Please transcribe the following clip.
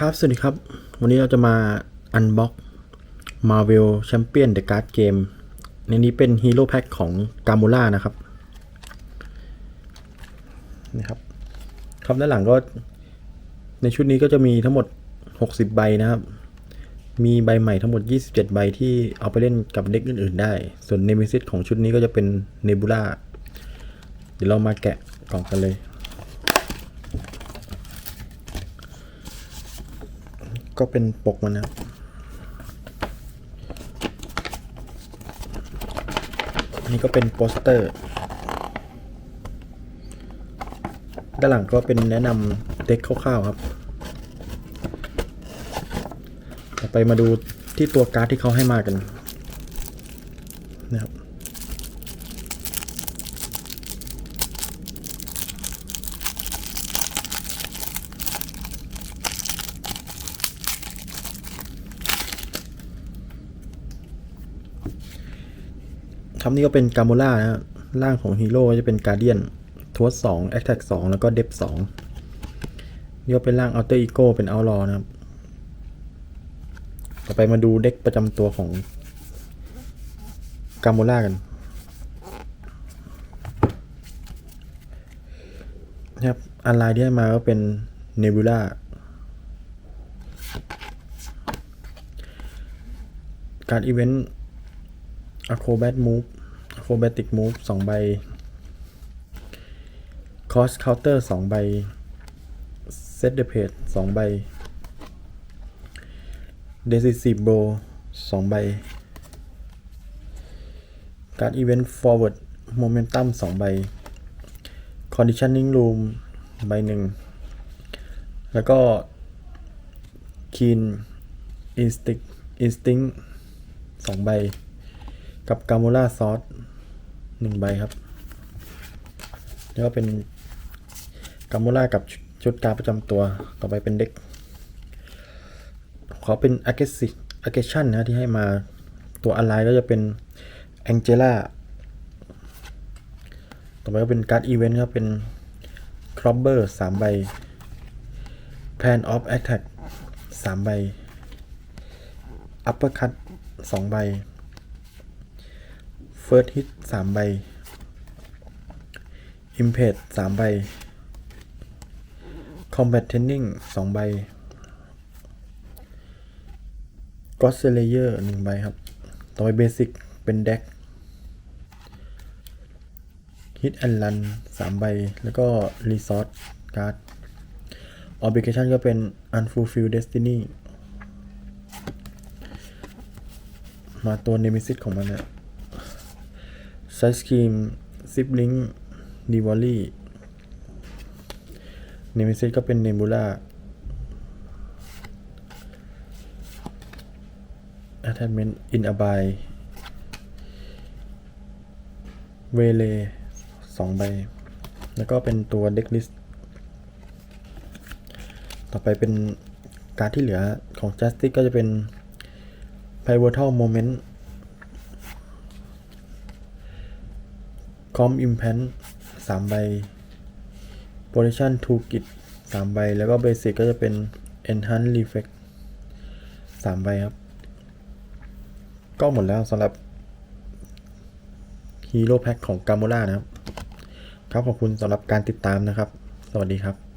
ครับ สวัสดีครับ วันนี้เราจะมาอันบ็อก Marvel Champion The Card Game ในนี้เป็นฮีโร่แพ็คของกา m ูล่านะครับนี่ครับ ครับด้านหลังก็ ในชุดนี้ก็จะมีทั้งหมด 60 ใบนะครับ มีใบใหม่ทั้งหมด 27 ใบที่เอาไปเล่นกับเด็กอื่น ๆ ได้ ส่วนเนมิซิสของชุดนี้ก็จะเป็นเนบูล่าเดี๋ยวเรามาแกะกล่องกันเลย ก็เป็นปกมันนะอันนี้ก็เป็นโปสเตอร์ ด้านหลังก็เป็นแนะนำเด็กคร่าวๆครับ ต่อไปมาดูที่ตัวการ์ดที่เขาให้มากันนะครับ ครับนี่ก็เป็นกา m ูล่านะร่างของฮีโร่ก็จะเป็นการเดียนทวสสองแอคแท็กสองแล้วก็เดฟสองนี่ก็เป็นร่างอัลเตอร์อีโก้เป็นเอาลอนะครับ ต่อไปมาดูเด็กประจำตัวของกา m ูล่ากันนะครับอันไลน์ที่มาก็เป็นเนบูล่าการอีเวนต์ Acrobat Move Acrobatic Move สองใบ Cost Counter สองใบ Set the Page สองใบ Decisive Blow สองใบการ Event Forward Momentum สองใบ Conditioning Room ใบหนึ่ง แล้วก็ Keen Instinct Instinct สองใบ กับกา m ูล่าซอสหนึ่งใบครับ แล้วก็เป็นกา m ูล่ากับชุดการประจำตัวต่อไปเป็นเด็ก ขอเป็น aggressive aggression นะที่ให้มาตัวอะไรก็จะเป็น Angela ต่อไปก็เป็นการ์ดอีเวนต์ครับเป็น Crobber สามใบ Plan of Attack สามใบ Uppercut สองใบ First Hit สามใบ Impact สามใบ Combat Training สองใบ God Slayer หนึ่งใบครับ ต่อไป Basic เป็น Deck Hit and Run สามใบ แล้วก็ Resource Card Obligation ก็เป็น Unfulfilled Destiny มาตัว Nemesis ของมันเนี่ยไซส์ครีมซิปลิงดีวอลลี่เนมิซิสก็เป็นเนบูล่า attachment in a by เวเลสองใบ แล้วก็เป็นตัวเด็กลิสต่อไปเป็นการที่เหลือของ Justice ก็จะเป็น Pivotal Moment คอมอิมแพนสามใบโพซิชันทูกิตสามใบ แล้วก็เบสิกก็จะเป็น Enhance Reflect สามใบครับ ก็หมดแล้วสำหรับฮีโร่แพ็คของกา m ูล่านะครับ ครับขอบคุณสำหรับการติดตามนะครับ สวัสดีครับ